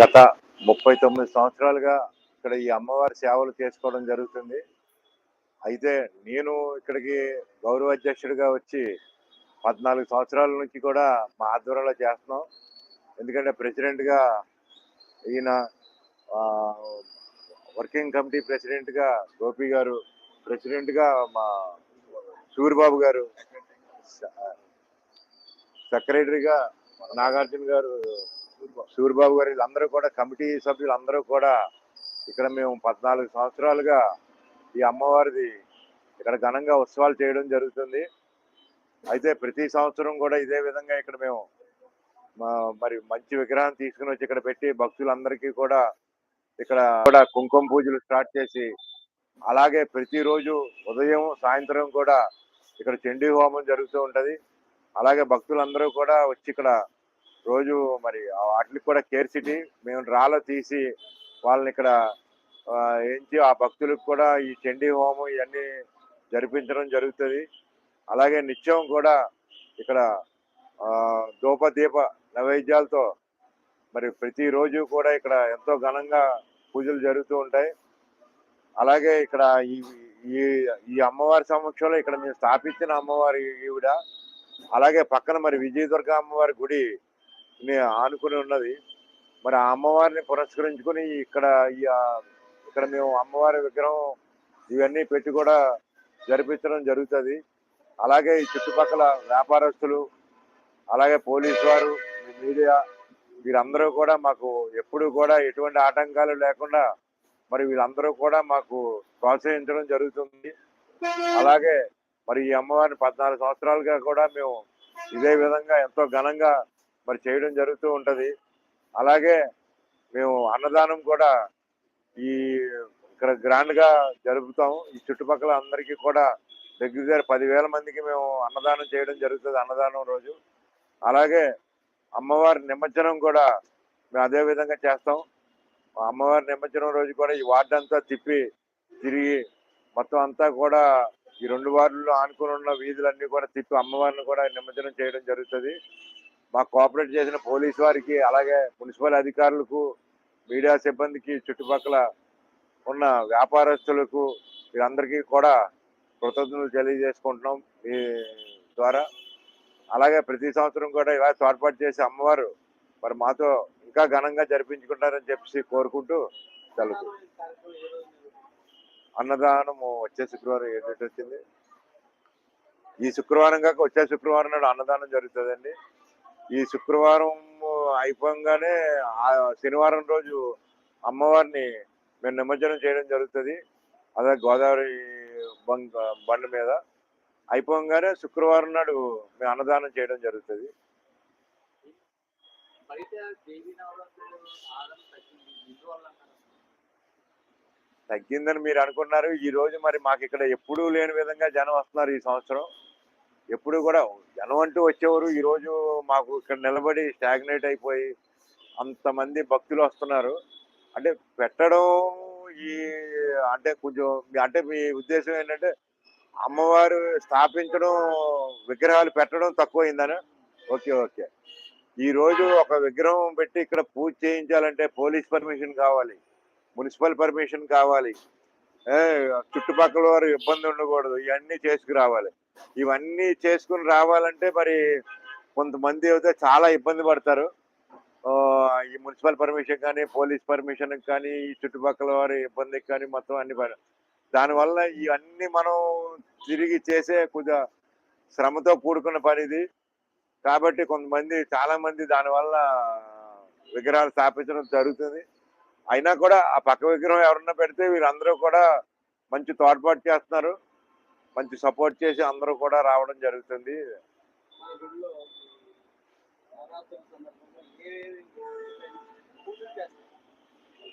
గత ముప్పై తొమ్మిది సంవత్సరాలుగా ఇక్కడ ఈ అమ్మవారి సేవలు చేసుకోవడం జరుగుతుంది. అయితే నేను ఇక్కడికి గౌరవ అధ్యక్షుడిగా వచ్చి పద్నాలుగు సంవత్సరాల నుంచి కూడా మా ఆధ్వర్యంలో చేస్తున్నాం. ఎందుకంటే ప్రెసిడెంట్గా ఈయన వర్కింగ్ కమిటీ ప్రెసిడెంట్గా గోపి గారు ప్రెసిడెంట్గా మా సూరిబాబు గారు సెక్రటరీగా నాగార్జున గారు సూర్యబాబు గారు వీళ్ళందరూ కూడా కమిటీ సభ్యులు అందరూ కూడా ఇక్కడ మేము పద్నాలుగు సంవత్సరాలుగా ఈ అమ్మవారిది ఇక్కడ ఘనంగా ఉత్సవాలు చేయడం జరుగుతుంది. అయితే ప్రతి సంవత్సరం కూడా ఇదే విధంగా ఇక్కడ మేము మా- మరి మంచి విగ్రహాన్ని తీసుకుని వచ్చి ఇక్కడ పెట్టి భక్తులందరికీ కూడా ఇక్కడ కూడా కుంకుమ పూజలు స్టార్ట్ చేసి అలాగే ప్రతిరోజు ఉదయం సాయంత్రం కూడా ఇక్కడ చండీ హోమం జరుగుతూ ఉంటుంది. అలాగే భక్తులందరూ కూడా వచ్చి ఇక్కడ రోజు మరి వాటికి కూడా కేర్ సిటీ మేము రాళ్ళ తీసి వాళ్ళని ఇక్కడ ఆ, ఏంచి ఆ భక్తులకు కూడా ఈ చండీ హోమం ఇవన్నీ జరిపించడం జరుగుతుంది. అలాగే నిత్యం కూడా ఇక్కడ ఆ, దీప నైవేద్యాలతో మరి ప్రతిరోజు కూడా ఇక్కడ ఎంతో ఘనంగా పూజలు జరుగుతూ ఉంటాయి. అలాగే ఇక్కడ ఈ ఈ ఈ అమ్మవారి సమక్షంలో ఇక్కడ మేము స్థాపించిన అమ్మవారి ఈవిడ అలాగే పక్కన మరి విజయదుర్గ అమ్మవారి గుడి ఆనుకుని ఉన్నది. మరి ఆ అమ్మవారిని పురస్కరించుకుని ఇక్కడ ఈ ఇక్కడ మేము అమ్మవారి విగ్రహం ఇవన్నీ పెట్టి కూడా జరిపించడం జరుగుతుంది. అలాగే ఈ చుట్టుపక్కల వ్యాపారస్తులు అలాగే పోలీసు వారు మీడియా వీరందరూ కూడా మాకు ఎప్పుడు కూడా ఎటువంటి ఆటంకాలు లేకుండా మరి వీళ్ళందరూ కూడా మాకు ప్రోత్సహించడం జరుగుతుంది. అలాగే మరి ఈ అమ్మవారిని పద్నాలుగు సంవత్సరాలుగా కూడా మేము ఇదే విధంగా ఎంతో ఘనంగా మరి చేయడం జరుగుతూ ఉంటుంది. అలాగే మేము అన్నదానం కూడా ఈ ఇక్కడ గ్రాండ్గా జరుపుతాం. ఈ చుట్టుపక్కల అందరికీ కూడా దగ్గర దగ్గర పదివేల మందికి మేము అన్నదానం చేయడం జరుగుతుంది అన్నదానం రోజు. అలాగే అమ్మవారి నిమజ్జనం కూడా మేము అదే విధంగా చేస్తాం. అమ్మవారి నిమజ్జనం రోజు కూడా ఈ వార్డు అంతా తిప్పి తిరిగి మొత్తం అంతా కూడా ఈ రెండు వార్డుల్లో ఆనుకుని ఉన్న వీధులన్నీ కూడా తిప్పి అమ్మవారిని కూడా నిమజ్జనం చేయడం జరుగుతుంది. మాకు కోఆపరేట్ చేసిన పోలీస్ వారికి అలాగే మున్సిపల్ అధికారులకు మీడియా సిబ్బందికి చుట్టుపక్కల ఉన్న వ్యాపారస్తులకు వీరందరికీ కూడా కృతజ్ఞతలు తెలియజేసుకుంటున్నాం ఈ ద్వారా. అలాగే ప్రతి సంవత్సరం కూడా ఇలా తోడ్పాటు చేసే అమ్మవారు మరి మాతో ఇంకా ఘనంగా జరిపించుకుంటారని చెప్పేసి కోరుకుంటూ సెలవు. అన్నదానము వచ్చే శుక్రవారం ఏ వచ్చింది? ఈ శుక్రవారం కాక వచ్చే శుక్రవారం నాడు అన్నదానం జరుగుతుందండి. ఈ శుక్రవారం అయిపోగానే ఆ శనివారం రోజు అమ్మవారిని మేము నిమజ్జనం చేయడం జరుగుతుంది. అదే గోదావరి బంగ బండ మీద. అయిపోగానే శుక్రవారం నాడు మేము అన్నదానం చేయడం జరుగుతుంది. బయట దేవీ నవరాత్రులు ఆదరణ తగ్గింది ఎందువల్ల తగ్గిందని మీరు అనుకున్నారు. ఈ రోజు మరి మాకు ఇక్కడ ఎప్పుడూ లేని విధంగా జనం వస్తున్నారు ఈ సంవత్సరం. ఎప్పుడు కూడా జనం అంటూ వచ్చేవారు. ఈరోజు మాకు ఇక్కడ నిలబడి స్టాగ్నేట్ అయిపోయి అంతమంది భక్తులు వస్తున్నారు. అంటే పెట్టడం ఈ అంటే కొంచెం అంటే మీ ఉద్దేశం ఏంటంటే అమ్మవారు స్థాపించడం విగ్రహాలు పెట్టడం తక్కువైందని. Okay okay. ఈరోజు ఒక విగ్రహం పెట్టి ఇక్కడ పూజ చేయించాలంటే పోలీస్ పర్మిషన్ కావాలి. మున్సిపల్ పర్మిషన్ కావాలి. ఏ, చుట్టుపక్కల వారు ఇబ్బంది ఉండకూడదు. ఇవన్నీ చేసుకురావాలి. ఇవన్నీ చేసుకుని రావాలంటే మరి కొంతమంది అయితే చాలా ఇబ్బంది పడతారు. ఈ మున్సిపల్ పర్మిషన్ కానీ పోలీస్ పర్మిషన్ కానీ ఈ చుట్టుపక్కల వారి ఇబ్బందికి కానీ మొత్తం అన్ని పని దానివల్ల ఇవన్నీ మనం తిరిగి చేసే కొద్దిగా శ్రమతో కూడుకున్న పనిది కాబట్టి కొంతమంది చాలామంది దానివల్ల విగ్రహాలు స్థాపించడం జరుగుతుంది. అయినా కూడా ఆ పక్క విగ్రహం ఎవరన్నా పెడితే వీరందరూ కూడా మంచి తోడ్పాటు చేస్తున్నారు. మంచి సపోర్ట్ చేసి అందరూ కూడా రావడం జరుగుతుంది.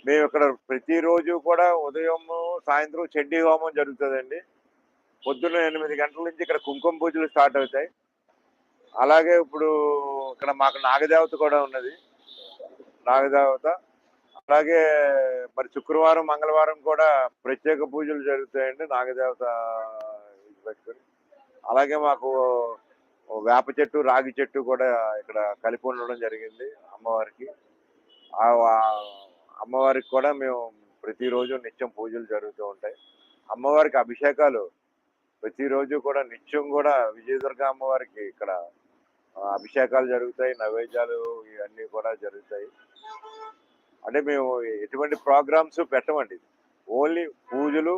మేము ఇక్కడ ప్రతిరోజు కూడా ఉదయం సాయంత్రం చండీ హోమం జరుగుతుందండి. పొద్దున్న ఎనిమిది గంటల నుంచి ఇక్కడ కుంకుమ పూజలు స్టార్ట్ అవుతాయి. అలాగే ఇప్పుడు ఇక్కడ మాకు నాగదేవత కూడా ఉన్నది. నాగదేవత అలాగే మరి శుక్రవారం మంగళవారం కూడా ప్రత్యేక పూజలు జరుగుతాయండి నాగదేవత పెట్టుకుని. అలాగే మాకు వేప చెట్టు రాగి చెట్టు కూడా ఇక్కడ కలిపి ఉండడం జరిగింది అమ్మవారికి. ఆ అమ్మవారికి కూడా మేము ప్రతిరోజు నిత్యం పూజలు జరుగుతూ ఉంటాయి. అమ్మవారికి అభిషేకాలు ప్రతిరోజు కూడా నిత్యం కూడా విజయదుర్గ అమ్మవారికి ఇక్కడ అభిషేకాలు జరుగుతాయి నైవేద్యాలు ఇవన్నీ కూడా జరుగుతాయి. అంటే మేము ఎటువంటి ప్రోగ్రామ్స్ పెట్టమండి. ఓన్లీ పూజలు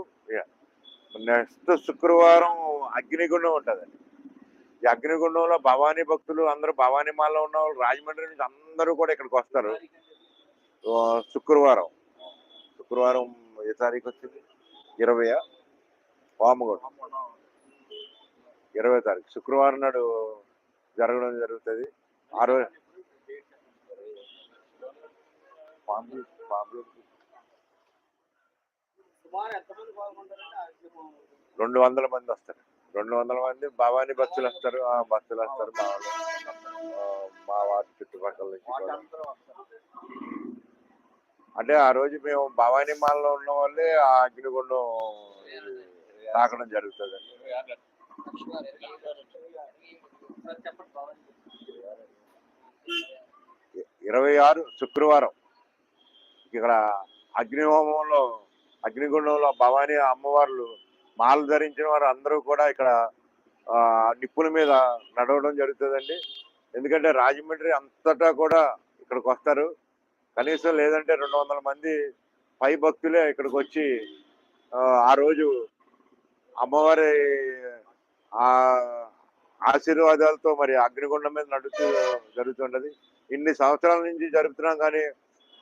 నెక్స్ట్ శుక్రవారం అగ్నిగుండం ఉంటుందండి. ఈ అగ్నిగుండంలో భవానీ భక్తులు అందరూ భవానీ మాల్లో ఉన్న వాళ్ళు రాజమండ్రి నుంచి అందరూ కూడా ఇక్కడికి వస్తారు. శుక్రవారం. శుక్రవారం ఏ తారీఖు వచ్చింది? ఇరవై వామగుండం. ఇరవై తారీఖు. శుక్రవారం నాడు జరగడం జరుగుతుంది. ఆ రోజు రెండు వందల మంది వస్తారు. రెండు వందల మంది భవానీ భక్తులు వస్తారు. ఆ భక్తులు వస్తారు. మా మా వారి చుట్టుపక్కల నుంచి అంటే ఆ రోజు మేము భవానీ మాల్లో ఉన్న వాళ్ళే ఆ అగ్నిగుండం తాకడం జరుగుతుంది. ఇరవై ఆరు శుక్రవారం. ఇక్కడ అగ్నిహోమంలో అగ్నిగుండంలో భవానీ అమ్మవార్లు మాల ధరించిన వారు అందరూ కూడా ఇక్కడ ఆ, నిప్పుల మీద నడవడం జరుగుతుందండి. ఎందుకంటే రాజమండ్రి అంతటా కూడా ఇక్కడికి వస్తారు. కనీసం లేదంటే రెండు వందల మంది పై భక్తులే ఇక్కడికి వచ్చి ఆ, రోజు అమ్మవారి ఆ ఆశీర్వాదాలతో మరి అగ్నిగుండం మీద నడుస్తూ జరుగుతుంటది. ఇన్ని సంవత్సరాల నుంచి జరుపుతున్నాం కానీ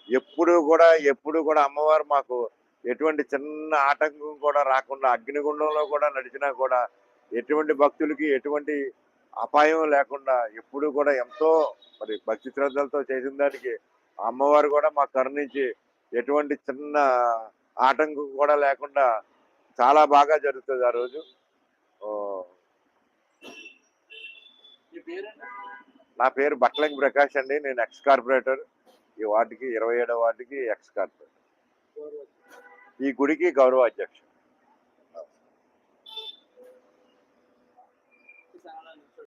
ఎప్పుడు కూడా ఎప్పుడు కూడా అమ్మవారు మాకు ఎటువంటి చిన్న ఆటంకం కూడా రాకుండా అగ్నిగుండంలో కూడా నడిచినా కూడా ఎటువంటి భక్తులకి ఎటువంటి అపాయం లేకుండా ఎప్పుడు కూడా ఎంతో మరి భక్తి శ్రద్ధలతో చేసిన దానికి అమ్మవారు కూడా మాకు కరుణించి ఎటువంటి చిన్న ఆటంకం కూడా లేకుండా చాలా బాగా జరుగుతుంది ఆ రోజు. నా పేరు బట్లంగి ప్రకాష్ అండి. నేను ఎక్స్ కార్పొరేటర్. ఈ వార్డుకి ఇరవై ఏడవ వార్డుకి ఎక్స్ కార్పొరేటర్ ఈ గుడికి గౌరవ అధ్యక్షుడు.